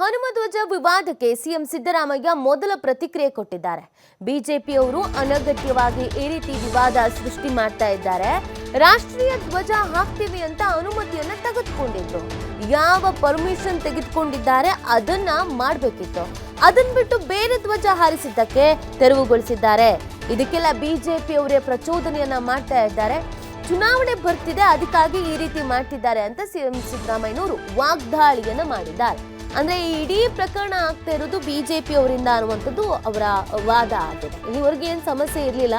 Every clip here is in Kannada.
ಹನುಮಧ್ವಜ ವಿವಾದಕ್ಕೆ ಸಿಎಂ ಸಿದ್ದರಾಮಯ್ಯ ಮೊದಲ ಪ್ರತಿಕ್ರಿಯೆ ಕೊಟ್ಟಿದ್ದಾರೆ. ಬಿಜೆಪಿಯವರು ಅನಗತ್ಯವಾಗಿ ಈ ರೀತಿ ವಿವಾದ ಸೃಷ್ಟಿ ಮಾಡ್ತಾ ಇದ್ದಾರೆ. ರಾಷ್ಟ್ರೀಯ ಧ್ವಜ ಹಾಕ್ತೀವಿ ಅಂತ ಅನುಮತಿಯನ್ನ ತೆಗೆದುಕೊಂಡಿದ್ರು. ಯಾವ ಪರ್ಮಿಷನ್ ತೆಗೆದುಕೊಂಡಿದ್ದಾರೆ ಅದನ್ನ ಮಾಡಬೇಕಿತ್ತು. ಅದನ್ನ ಬಿಟ್ಟು ಬೇರೆ ಧ್ವಜ ಹಾರಿಸಿದ್ದಕ್ಕೆ ತೆರವುಗೊಳಿಸಿದ್ದಾರೆ. ಇದಕ್ಕೆಲ್ಲ ಬಿಜೆಪಿಯವರೇ ಪ್ರಚೋದನೆಯನ್ನ ಮಾಡ್ತಾ ಇದ್ದಾರೆ. ಚುನಾವಣೆ ಬರ್ತಿದೆ, ಅದಕ್ಕಾಗಿ ಈ ರೀತಿ ಮಾಡ್ತಿದ್ದಾರೆ ಅಂತ ಸಿಎಂ ಸಿದ್ದರಾಮಯ್ಯನವರು ವಾಗ್ದಾಳಿಯನ್ನ ಮಾಡಿದ್ದಾರೆ. ಅಂದ್ರೆ ಈ ಇಡೀ ಪ್ರಕರಣ ಆಗ್ತಾ ಇರೋದು ಬಿಜೆಪಿ ಅವರಿಂದ ಅನ್ನುವಂಥದ್ದು ಅವರ ವಾದ ಆಗಿದೆ. ಇವ್ರಿಗೆ ಏನು ಸಮಸ್ಯೆ ಇರಲಿಲ್ಲ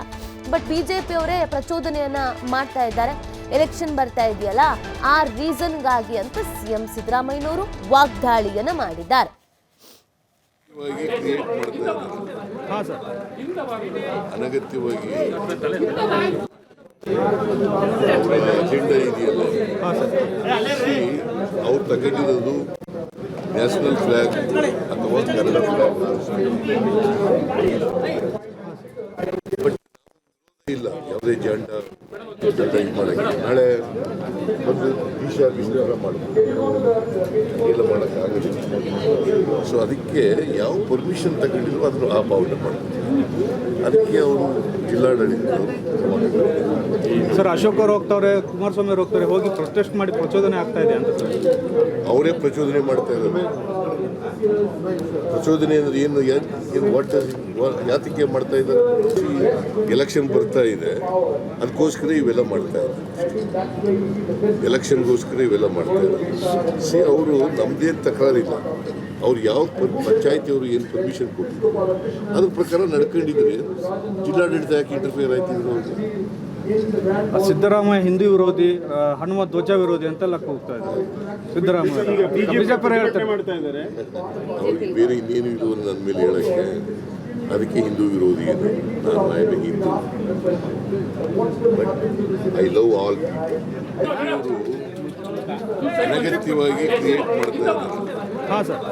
ಬಟ್ ಬಿಜೆಪಿ ಅವರೇ ಪ್ರಚೋದನೆಯನ್ನ ಮಾಡ್ತಾ ಇದ್ದಾರೆ. ಎಲೆಕ್ಷನ್ ಬರ್ತಾ ಇದೆಯಲ್ಲ ಆ ರೀಸನ್ಗಾಗಿ ಅಂತ ಸಿಎಂ ಸಿದ್ದರಾಮಯ್ಯನವರು ವಾಗ್ದಾಳಿಯನ್ನ ಮಾಡಿದ್ದಾರೆ. ಅನಗತ್ಯವಾಗಿ ಅವರ ಇದೆಯಲ್ಲ ಹಾಂ ಸರ್. ಈ ಅವ್ರು ತಗೊಂಡಿರೋದು ನ್ಯಾಷನಲ್ ಫ್ಲಾಗ್ ಅಥವಾ ಕನ್ನಡ ಬಟ್ ಇಲ್ಲ, ಯಾವುದೇ ಜಂಡ ಇದು ಮಾಡಂಗಿಲ್ಲ ನಾಳೆ ಒಂದು ಈಶಾ ವಿಶ್ವಾಸ ಮಾಡಬೇಕು. ಎಲ್ಲ ಮಾಡೋಕ್ಕಾಗಲ್ಲ ಸೊ ಅದಕ್ಕೆ ಯಾವ ಪರ್ಮಿಷನ್ ತಗೊಂಡಿದ್ರು ಅದನ್ನು ಆ ಪಾವನೆ ಮಾಡಬೇಕು. ಅದಕ್ಕೆ ಅವರು ಜಿಲ್ಲಾಡಳಿತರು ಸರ್, ಅಶೋಕ್ ಅವ್ರು ಹೋಗ್ತಾವ್ರೆ ಕುಮಾರಸ್ವಾಮಿ ಹೋಗ್ತಾರೆ ಹೋಗಿ ಪ್ರೊಟೆಸ್ಟ್ ಮಾಡಿ ಪ್ರಚೋದನೆ ಆಗ್ತಾ ಇದೆ ಅಂತ ಅವರೇ ಪ್ರಚೋದನೆ ಮಾಡ್ತಾ ಇದ್ದಾರೆ ಪ್ರಚೋದನೆ ಅಂದ್ರೆ ಏನು ಏನು ವಾಟ್ ಯಾತಕ್ಕೆ ಮಾಡ್ತಾ ಇದ್ದಾರೆ? ಎಲೆಕ್ಷನ್ ಬರ್ತಾ ಇದೆ. ಅದಕ್ಕೋಸ್ಕರ ಇವೆಲ್ಲ ಮಾಡ್ತಾ ಇದ್ದಾರೆ. ಎಲೆಕ್ಷನ್ಗೋಸ್ಕರ ಇವೆಲ್ಲ ಮಾಡ್ತಾ ಇದ್ದಾರೆ. ಸಿ, ಅವರು ನಮ್ಮದೇನು ತಕರಾರಿಲ್ಲ. ಅವ್ರು ಯಾವ ಪಂಚಾಯತಿಯವರು ಏನು ಪರ್ಮಿಷನ್ ಕೊಟ್ಟಿದ್ರು? ಅದ್ರ ಪ್ರಕಾರ ನಡ್ಕೊಂಡಿದ್ರೆ ಜಿಲ್ಲಾಡಳಿತ ಯಾಕೆ ಇಂಟರ್ಫಿಯರ್ ಆಯ್ತು ಇದ್ರು ಅವ್ರಿಗೆ? ಸಿದ್ದರಾಮಯ್ಯ ಹಿಂದೂ ವಿರೋಧಿ ಆ, ಹನುಮ ಧ್ವಜ ವಿರೋಧಿ ಅಂತೆಲ್ಲ ಹೋಗ್ತಾ ಇದ್ದಾರೆ ಸಿದ್ದರಾಮಯ್ಯ ಬಿಜೆಪಿ ಹೇಳ್ತಾರೆ ಅವ್ರಿಗೆ ಬೇರೆ ಇನ್ನೇನು ಇದು ನನ್ನ ಮೇಲೆ ಹೇಳಕ್ಕೆ ಅದಕ್ಕೆ ಹಿಂದೂ ವಿರೋಧಿ ಏನು ನಾನು I am Hindu but I love all ಅನಗತ್ಯವಾಗಿ ಕ್ರಿಯೇಟ್ ಮಾಡ್ತಾ ಇದ್ದಾರೆ ಹಾಂ ಸರ್